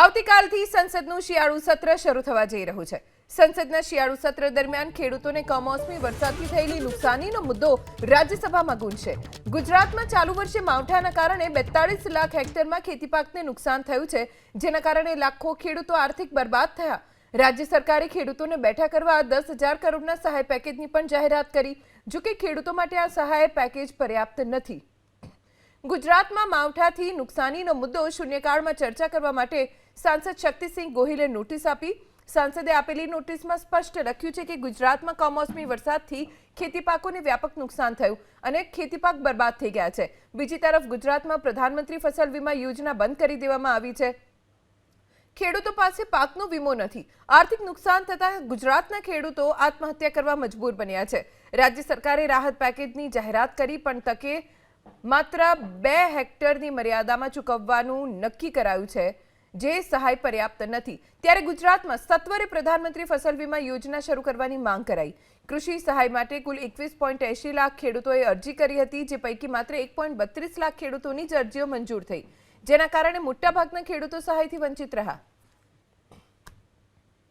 આવતીકાલથી સંસદનું શિયાળુ સત્ર શરૂ થવા જઈ રહ્યું છે. સંસદના શિયાળુ સત્ર દરમિયાન ખેડૂતોને કમોસમી વરસાદથી થયેલી નુકસાનીનો મુદ્દો રાજ્યસભામાં ગુંજશે. ગુજરાતમાં ચાલુ વર્ષે માવઠાના કારણે બેતાળીસ લાખ હેક્ટરમાં ખેતી પાકને નુકસાન થયું છે, જેના કારણે લાખો ખેડૂતો આર્થિક બરબાદ થયા. રાજ્ય સરકારે ખેડૂતોને બેઠા કરવા દસ હજાર કરોડના સહાય પેકેજની પણ જાહેરાત કરી, જોકે ખેડૂતો માટે આ સહાય પેકેજ પર્યાપ્ત નથી. ગુજરાતમાં માવઠાથી નુકસાનીનો મુદ્દો શૂન્યકાળમાં ચર્ચા કરવા માટે સાંસદ શક્તિસિંહ ગોહિલે નોટિસ આપી. સાંસદે આપેલી નોટિસમાં સ્પષ્ટ લખ્યું છે કે ગુજરાતમાં કમોસમી વરસાદથી ખેતી પાકોને વ્યાપક નુકસાન થયું અને ખેતી પાક બરબાદ થઈ ગયા છે. બીજી તરફ ગુજરાતમાં પ્રધાનમંત્રી ફસલ વીમા યોજના બંધ કરી દેવામાં આવી છે. ખેડૂતો પાસે પાકનો વીમો નથી. આર્થિક નુકસાન થતાં ગુજરાતના ખેડૂતો આત્મહત્યા કરવા મજબૂર બન્યા છે. રાજ્ય સરકારે રાહત પેકેજની જાહેરાત કરી, પણ તકે માત્ર બે હેક્ટરની મર્યાદામાં ચૂકવવાનું નક્કી કરાયું છે, જે સહાય પર્યાપ્ત નથી. ત્યારે ગુજરાતમાં સત્વરે પ્રધાનમંત્રી ફસલ વીમા યોજના શરૂ કરવાની માંગ કરાઈ. કૃષિ સહાય માટે કુલ એકવીસ પોઈન્ટ એંશી લાખ ખેડૂતોએ અરજી કરી હતી, જે પૈકી માત્ર એક પોઈન્ટ બત્રીસ લાખ ખેડૂતોની જ અરજીઓ મંજૂર થઈ. જેના કારણે મોટાભાગના ખેડૂતો સહાયથી વંચિત રહ્યા.